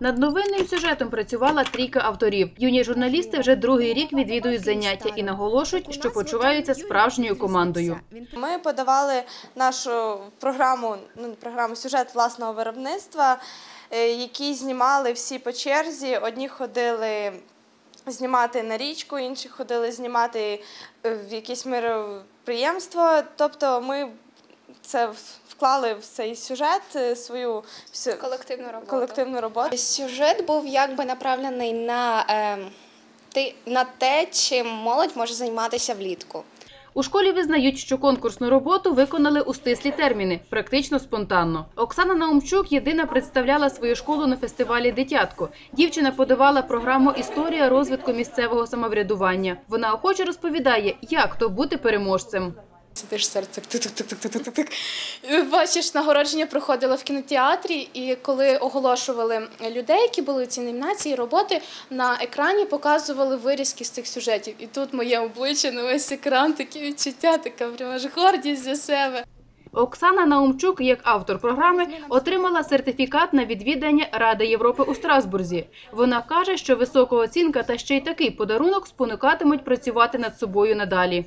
Над новинним сюжетом працювала трійка авторів. Юні журналісти вже другий рік відвідують заняття і наголошують, що почуваються справжньою командою. Ми подавали нашу програму, ну програму, сюжет власного виробництва, е, який знімали всі по черзі. Одні ходили знімати на річку, інші ходили знімати е, в якесь міроприємство. Тобто ми це вклали в цей сюжет е, свою всю колективну роботу. колективну роботу. Сюжет був якби направлений на, е, ти- на те, чим молодь може займатися влітку. У школі визнають, що конкурсну роботу виконали у стислі терміни, практично спонтанно. Оксана Наумчук єдина представляла свою школу на фестивалі Дитятко. Дівчина подавала програму Історія розвитку місцевого самоврядування. Вона охоче розповідає, як то бути переможцем. Сидиш серце тик-тик-тик-тик-тик-тик. Бачиш, нагородження проходило в кінотеатрі, і коли оголошували людей, які були у цій номінації, роботи на екрані показували вирізки з цих сюжетів. І тут моє обличчя на весь екран, такі відчуття, така прямо аж гордість за себе. Оксана Наумчук, як автор програми, отримала сертифікат на відвідання Ради Європи у Страсбурзі. Вона каже, що висока оцінка та ще й такий подарунок спонукатимуть працювати над собою надалі.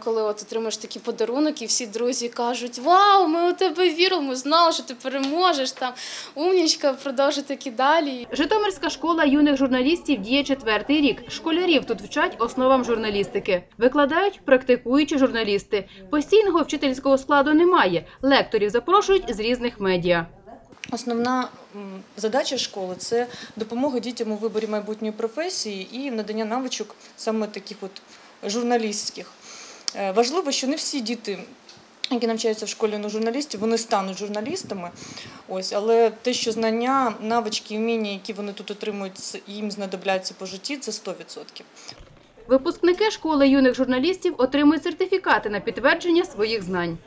Коли от отримаєш такі подарунки, і всі друзі кажуть: Вау, ми у тебе вірили, ми знали, що ти переможеш там. Умнічка, продовжуй таки далі. Житомирська школа юних журналістів діє четвертий рік. Школярів тут вчать основам журналістики. Викладають практикуючі журналісти. Постійного вчительського складу немає. Лекторів запрошують з різних медіа. Основна задача школи це допомога дітям у виборі майбутньої професії і надання навичок саме таких от журналістських. Е, Важливо, що не всі діти, які навчаються в школі на журналістів, вони стануть журналістами. Ось, але те, що знання, навички, вміння, які вони тут отримують, їм знадобляться по житті, це 100%. Випускники школи юних журналістів отримують сертифікати на підтвердження своїх знань.